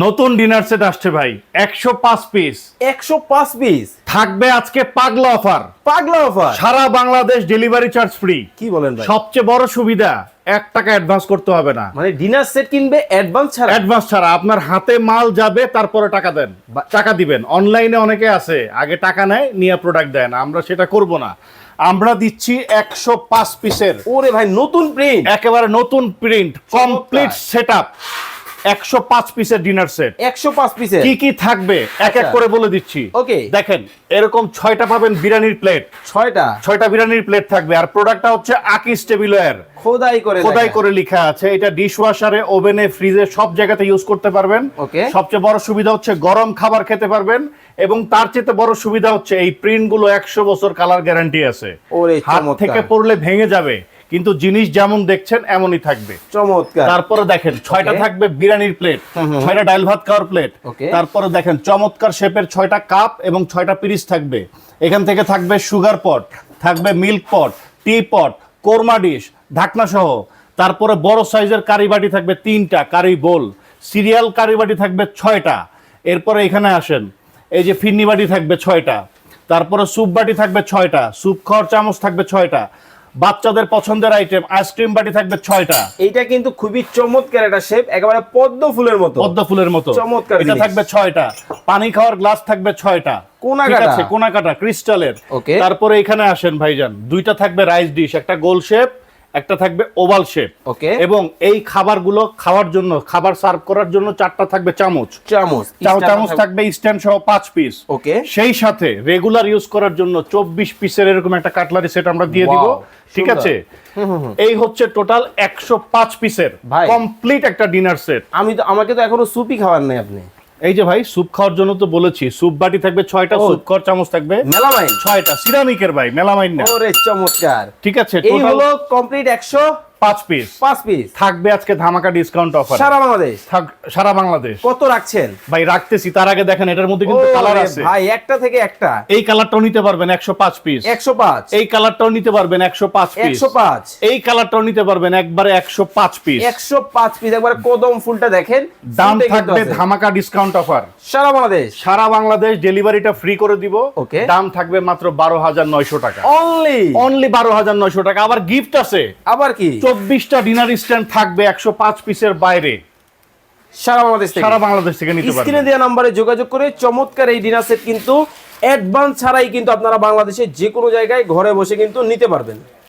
নতুন dinner set আসছে ভাই। একশো পাঁচ পিস একশো পাঁচ পিস থাকবে আজকে পাগলা অফার পাগলা অফার সারা বাংলাদেশ ডেলিভারি চার্জ ফ্রি কি বলেন ভাই? সবচেয়ে বড় সুবিধা এক টাকা অ্যাডভান্স করতে হবে না। মানে ডিনার সেট কিনবে অ্যাডভান্স ছাড়া? অ্যাডভান্স ছাড়া আপনার হাতে মাল যাবে তারপরে টাকা দেন। টাকা দিবেন। অনলাইনে অনেকে আছে আগে টাকা নেয় নিয়ে প্রোডাক্ট দেন। আমরা সেটা করব না। আমরা দিচ্ছি একশো পাঁচ পিসের ওরে ভাই নতুন প্রিন্ট একেবারে নতুন প্রিন্ট কমপ্লিট সেট আপ একশো পাঁচ পিসের ডিনার সেট একশো পাঁচ পিসের। কি কি থাকবে? এক এক আচ্ছা। করে বলে দিচ্ছি। Okay. দেখেন এরকম ছয়টা পাবেন বিরিয়ানির প্লেট ছয়টা? ছয়টা বিরিয়ানির প্লেট থাকবে। আর প্রোডাক্টটা হচ্ছে আকিস টেবিলওয়্যার খোদাই করে খোদাই। করে লেখা আছে। এটা ডিশ ওয়াশারে ওভেনে ফ্রিজে সব জায়গাতে ইউজ করতে পারবেন। Okay. সবচেয়ে বড় সুবিধা হচ্ছে গরম খাবার খেতে পারবেন। এবং তার চেয়ে বড় সুবিধা হচ্ছে এই প্রিন্টগুলো একশো বছর কালার গ্যারান্টি আছে। হাত থেকে পড়লে ভেঙে যাবে। কিন্তু জিনিস যেমন দেখছেন এমনই থাকবে। চমৎকার। তারপরে দেখেন ছয়টা থাকবে বিরিয়ানির প্লেট ছয়টা ডাল ভাত খাওয়ার প্লেট তারপরে দেখেন চমৎকার শেপের ছয়টা কাপ এবং ছয়টা পিরিচ থাকবে। এখান থেকে থাকবে সুগার পট থাকবে milk pot tea pot korma dish ঢাকনা সহ। তারপরে বড় সাইজের কারি বাটি থাকবে তিনটা কারি বোল সিরিয়াল কারি বাটি থাকবে ছয়টা। এরপরে এখানে আসেন এই যে ফিন্নি বাটি থাকবে ছয়টা। তারপরে স্যুপ বাটি থাকবে ছয়টা। স্যুপ খাওয়ার চামচ থাকবে ছয়টা। বাচ্চাদের পছন্দের আইটেম আইসক্রিম বাটি থাকবে ছয়টা। এইটা কিন্তু খুবই চমৎকার একটা শেপ একেবারে পদ্ম ফুলের মতো। পদ্ম ফুলের মতো। চমৎকার এটা থাকবে ছয়টা। পানি খাওয়ার গ্লাস থাকবে ছয়টা। কোনাকাটা। কোনাকাটা ক্রিস্টালের তারপরে এখানে আসেন ভাইজান। দুইটা থাকবে রাইস ডিশ একটা গোল শেপ একটা থাকবে ওভাল শেপ। ওকে। এবং এই খাবারগুলো খাওয়ার জন্য খাবার সার্ভ করার জন্য চারটা থাকবে চামচ। চামচ। চামচ থাকবে স্ট্যান্ড সহ পাঁচ পিস ওকে। সেই সাথে রেগুলার ইউজ করার জন্য চব্বিশ পিসের এরকম একটা কাটলারি সেট আমরা দিয়ে দিব। ঠিক আছে? এই হচ্ছে টোটাল একশো পাঁচ পিসের। কমপ্লিট একটা ডিনার সেট আমি তো আমাকে তো এখনও সুপি খাওয়ার নাই আপনি। এই যে ভাই স্যুপ খাওয়ার জন্য তো বলেছি স্যুপ বাটি থাকবে ছয়টা। স্যুপ খাওয়ার চামচ থাকবে মেলামাইন ছয়টা সিরামিকের ভাই মেলামাইন না ওরে চমৎকার ঠিক আছে এই টোটাল হলো কমপ্লিট একশো পাঁচ পিস পাঁচ পিস থাকবে আজকে ধামাকা ডিসকাউন্ট অফার সারা বাংলাদেশ? সারা বাংলাদেশ। কত রাখছেন? ভাই রাখতেছি। তার আগে দেখেন এটার মধ্যে কিন্তু কালার আছে। ভাই একটা থেকে একটা। এই কালারটাও নিতে পারবেন একশো পাঁচ পিস একশো পাঁচ। এই কালারটাও নিতে পারবেন পিস এই কালারটাও নিতে পারবেন একবারে একশো পাঁচ পিস একশো পাঁচ পিস একবার কদম ফুলটা দেখেন দাম থাকবে ধামাকা ডিসকাউন্ট অফার সারা বাংলাদেশ? সারা বাংলাদেশ ডেলিভারিটা ফ্রি করে দিব। Okay. দাম থাকবে মাত্র বারো হাজার নয়শো টাকা। অনলি অনলি বারো হাজার নয়শো টাকা। আবার গিফট আছে। আবার কি? চব্বিশটা ডিনার স্ট্যান্ড থাকবে একশো পাঁচ পিসের বাইরে। সারা বাংলাদেশ থেকে। সারা বাংলাদেশ থেকে নিতে স্ক্রিনে দেওয়া নম্বরে যোগাযোগ করে চমৎকার এই ডিনার সেট কিন্তু অ্যাডভান্স ছাড়াই কিন্তু আপনারা বাংলাদেশে যে কোনো জায়গায় ঘরে বসে কিন্তু নিতে পারবেন।